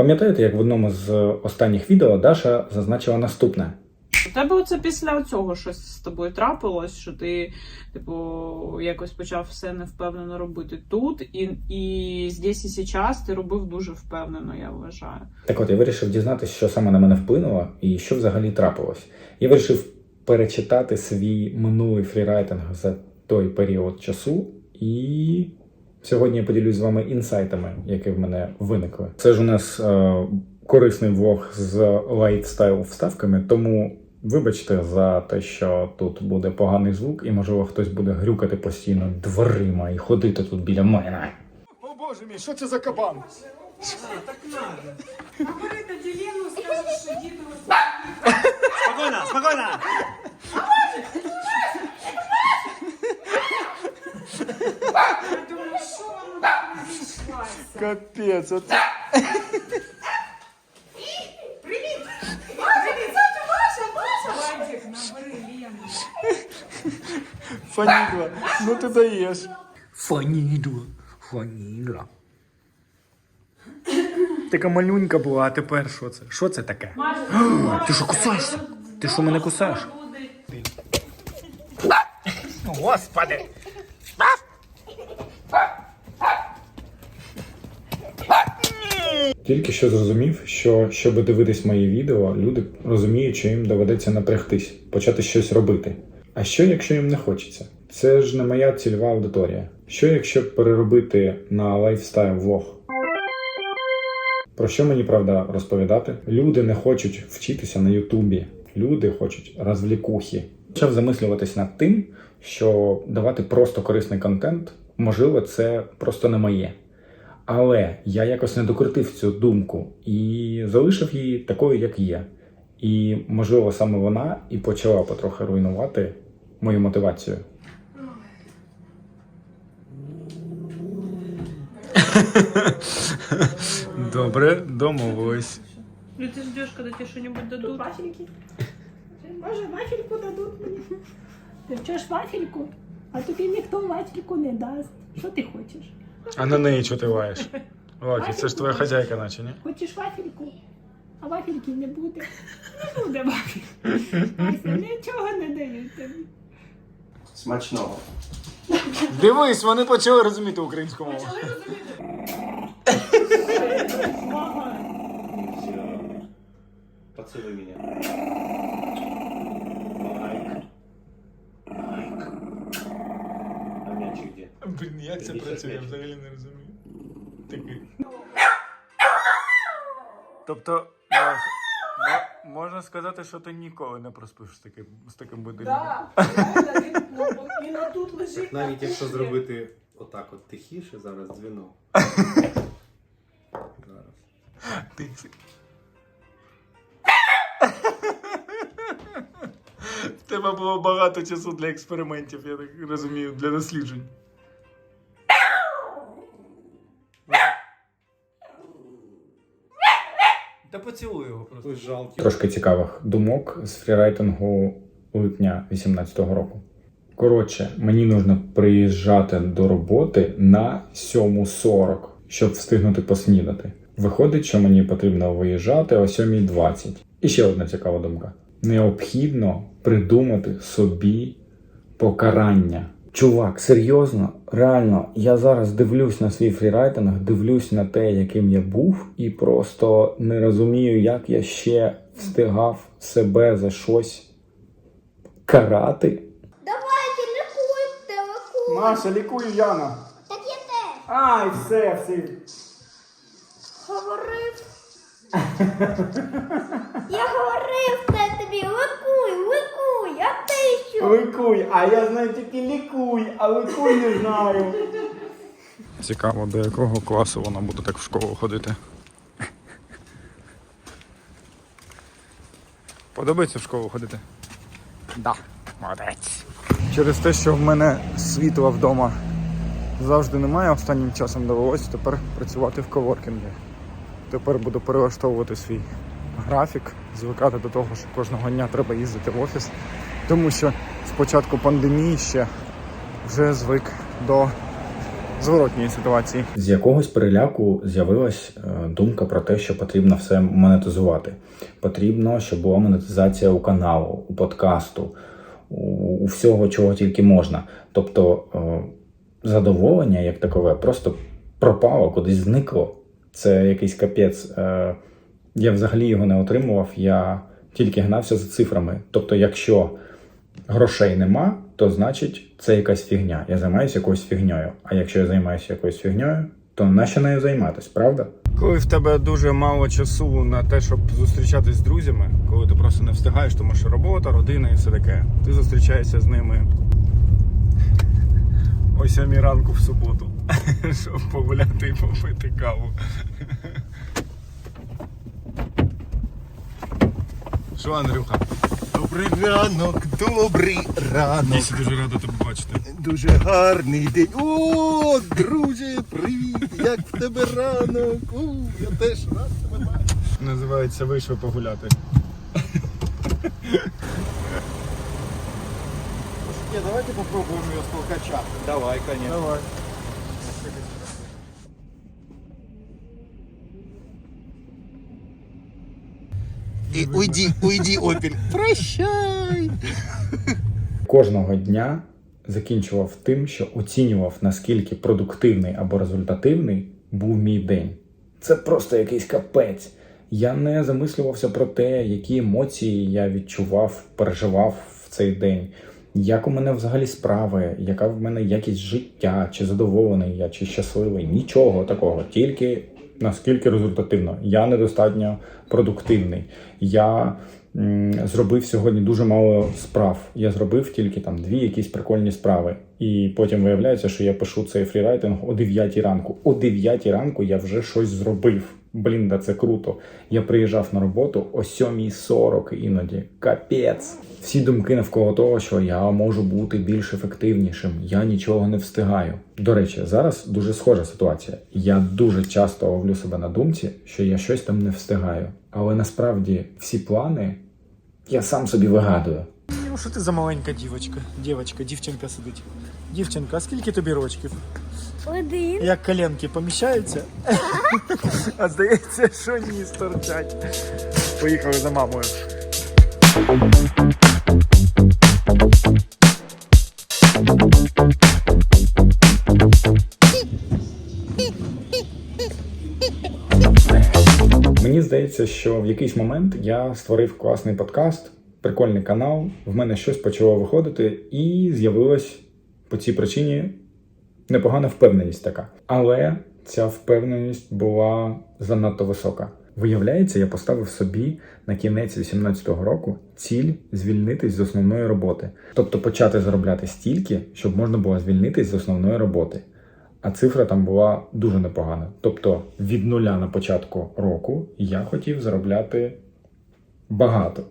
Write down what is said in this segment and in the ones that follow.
Пам'ятаєте, як в одному з останніх відео Даша зазначила наступне: У тебе оце після цього щось з тобою трапилось, що ти, типу, якось почав все невпевнено робити тут, і, і здесь і зараз ти робив дуже впевнено, я вважаю. Так от я вирішив дізнатися, що саме на мене вплинуло і що взагалі трапилось. Я вирішив перечитати свій минулий фрірайтинг за той період часу, і сьогодні я поділюсь з вами інсайтами, які в мене виникли. Це ж у нас е, корисний влог з лайтстайл вставками, тому вибачте за те, що тут буде поганий звук, і можливо хтось буде грюкати постійно дверима і ходити тут біля мене. О боже мій, що це за кабан? Набери тоді Лену, скажеш, що діду Спокійно, спокійно! Я думаю, що воно так розійшлася? Капець, от Привіт! Привіт! Це Маша, Маша! Вадик, набери Лену. фанігла. Ну ти даєш. Фанідла, фанідла. Така малюнька була, а тепер що це? Що це таке? Ти що кусаєшся? Ти що мене кусаєш? Господи! Тільки що зрозумів, що щоб дивитись мої відео, люди розуміють, що їм доведеться напрягтись, почати щось робити. А що, якщо їм не хочеться? Це ж не моя цільова аудиторія. Що якщо переробити на лайфстайл влог? Про що мені правда розповідати? Люди не хочуть вчитися на Ютубі. Люди хочуть розвлікухи. Почав замислюватись над тим, що давати просто корисний контент, можливо, це просто не моє. Але я якось не докрутив цю думку і залишив її такою, як є. І, можливо, саме вона і почала потрохи руйнувати мою мотивацію. Добре, домовились. Ну ты ждешь, когда тебе что-нибудь дадут? Вафельки. Може, вафельку дадуть мені. Ти вчиш вафельку, а тобі ніхто вафельку не дасть. Що ти хочеш? А на неї чого ти лаєш? Лакі, це ж твоя хазяйка, наче, ні? Хочеш вафельку? А вафельки не буде. Не буде вафельки. Ася, нічого не дають тобі. Смачного. Дивись, вони почали розуміти українську мову. Почали розуміти. Поцелуй меня. Як це працює, я взагалі не розумію. Такий. Тобто, можна сказати, що ти ніколи не проспиш з таким, з таким будильником. Так, реально, він, ну, він отут лежить. Навіть якщо зробити отак от тихіше, зараз дзвінок. Зараз. Ти... В тебе було багато часу для експериментів, я так розумію, для досліджень. Та поцілуй його просто. Ось жалкий. Трошки цікавих думок з фрірайтингу липня 18-го року. Коротше, мені нужно приїжджати до роботи на 7.40, щоб встигнути поснідати. Виходить, що мені потрібно виїжджати о 7.20. І ще одна цікава думка: необхідно придумати собі покарання. Чувак, серйозно, реально, я зараз дивлюсь на свій фрірайтинг, дивлюсь на те, яким я був, і просто не розумію, як я ще встигав себе за щось карати. Давайте, лікуйте, лікуйте. Маша, лікуй Яна. Так я теж Ай, все, все. говорив. я говорив це тобі, ти що? Ликуй, а я знаю тільки лікуй, а ликуй не знаю. Цікаво, до якого класу вона буде так в школу ходити. Подобається в школу ходити? Да, молодець. Через те, що в мене світла вдома завжди немає, останнім часом довелося тепер працювати в коворкінгі. Тепер буду перелаштовувати свій графік, звикати до того, що кожного дня треба їздити в офіс. Тому що з початку пандемії ще вже звик до зворотньої ситуації. З якогось переляку з'явилась е, думка про те, що потрібно все монетизувати. Потрібно, щоб була монетизація у каналу, у подкасту, у, у всього, чого тільки можна. Тобто е, задоволення як такове просто пропало, кудись зникло. Це якийсь капець. Е, я взагалі його не отримував, я тільки гнався за цифрами. Тобто, якщо грошей нема, то значить це якась фігня. Я займаюся якоюсь фігньою. А якщо я займаюся якоюсь фігньою, то нащо нею займатися, правда? Коли в тебе дуже мало часу на те, щоб зустрічатись з друзями, коли ти просто не встигаєш, тому що робота, родина і все таке, ти зустрічаєшся з ними о 7 ранку в суботу, щоб погуляти і попити каву. Що, Андрюха? Добрий ранок, добрий ранок. Дійсно дуже рада тебе бачити. Дуже гарний день. О, друзі, привіт! Як в тебе ранок? О, я теж рад тебе бачити. Називається вийшов погуляти. Давайте попробуємо його з толкача. Давай, конечно. Давай. І уйди, уйди, Опель. Прощай. Кожного дня закінчував тим, що оцінював, наскільки продуктивний або результативний був мій день. Це просто якийсь капець. Я не замислювався про те, які емоції я відчував, переживав в цей день. Як у мене взагалі справи, яка в мене якість життя, чи задоволений я, чи щасливий. Нічого такого, тільки наскільки результативно. Я недостатньо продуктивний. Я зробив сьогодні дуже мало справ. Я зробив тільки там дві якісь прикольні справи. І потім виявляється, що я пишу цей фрірайтинг о 9 ранку. О 9 ранку я вже щось зробив. Блін, да це круто. Я приїжджав на роботу о 7.40 іноді. Капець. Всі думки навколо того, що я можу бути більш ефективнішим, я нічого не встигаю. До речі, зараз дуже схожа ситуація. Я дуже часто ловлю себе на думці, що я щось там не встигаю. Але насправді всі плани я сам собі вигадую. Ну, що ти за маленька дівочка? Дівочка, дівчинка сидить. Дівчинка, а скільки тобі рочків? Один. Як коленки поміщаються? А здається, що ні торчать. Поїхали за мамою. Мені здається, що в якийсь момент я створив класний подкаст, прикольний канал. В мене щось почало виходити, і з'явилась по цій причині непогана впевненість така. Але ця впевненість була занадто висока. Виявляється, я поставив собі на кінець 18-го року ціль звільнитись з основної роботи, тобто почати заробляти стільки, щоб можна було звільнитись з основної роботи. А цифра там була дуже непогана. Тобто від нуля на початку року я хотів заробляти багато,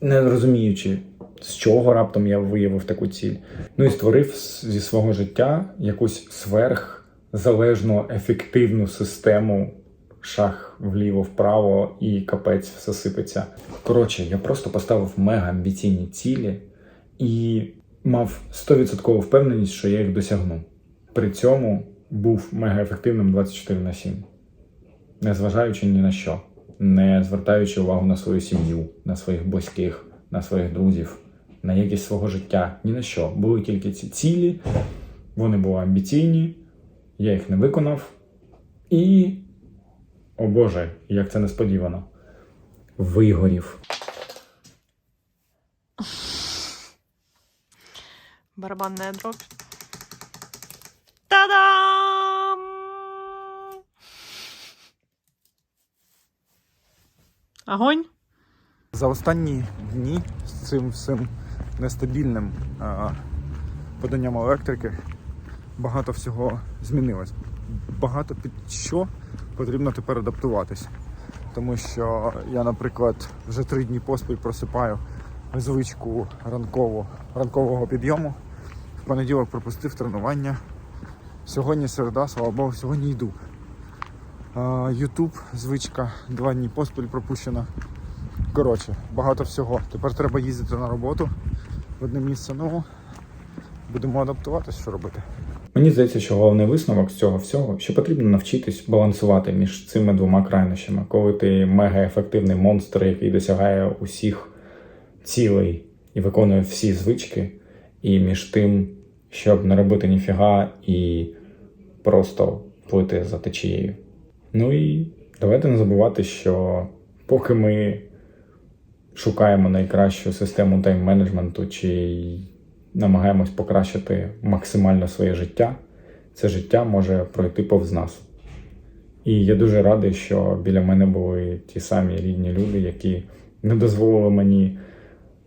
не розуміючи, з чого раптом я виявив таку ціль. Ну і створив зі свого життя якусь сверхзалежну ефективну систему. Шах вліво-вправо і капець все сипеться. Коротше, я просто поставив мега амбіційні цілі і мав 100% впевненість, що я їх досягну при цьому був мегаефективним 24 на 7. Незважаючи ні на що, не звертаючи увагу на свою сім'ю, на своїх близьких, на своїх друзів, на якість свого життя, ні на що. Були тільки ці цілі, вони були амбіційні, я їх не виконав. І, о Боже, як це несподівано, вигорів. Барабанная дробь. Огонь. За останні дні з цим всім нестабільним а, поданням електрики багато всього змінилось. Багато під що потрібно тепер адаптуватись. Тому що я, наприклад, вже три дні поспіль просипаю звичку ранково, ранкового підйому. В понеділок пропустив тренування. Сьогодні середа, слава Богу, сьогодні йду. Ютуб, звичка, два дні поспіль пропущена. Коротше, багато всього. Тепер треба їздити на роботу в одне місце. Ну, будемо адаптуватися, що робити. Мені здається, що головний висновок з цього всього, що потрібно навчитись балансувати між цими двома крайнощами, коли ти мегаефективний монстр, який досягає усіх цілей і виконує всі звички, і між тим, щоб не робити ніфіга і просто плити за течією. Ну і давайте не забувати, що поки ми шукаємо найкращу систему тайм-менеджменту чи намагаємось покращити максимально своє життя, це життя може пройти повз нас. І я дуже радий, що біля мене були ті самі рідні люди, які не дозволили мені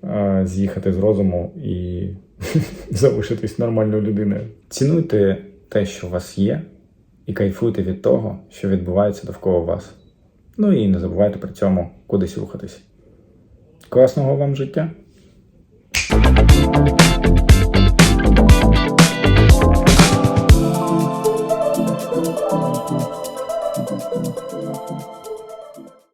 е, з'їхати з розуму і залишитись нормальною людиною. Цінуйте те, що у вас є, і кайфуйте від того, що відбувається довкола вас. Ну і не забувайте при цьому кудись рухатись. Класного вам життя!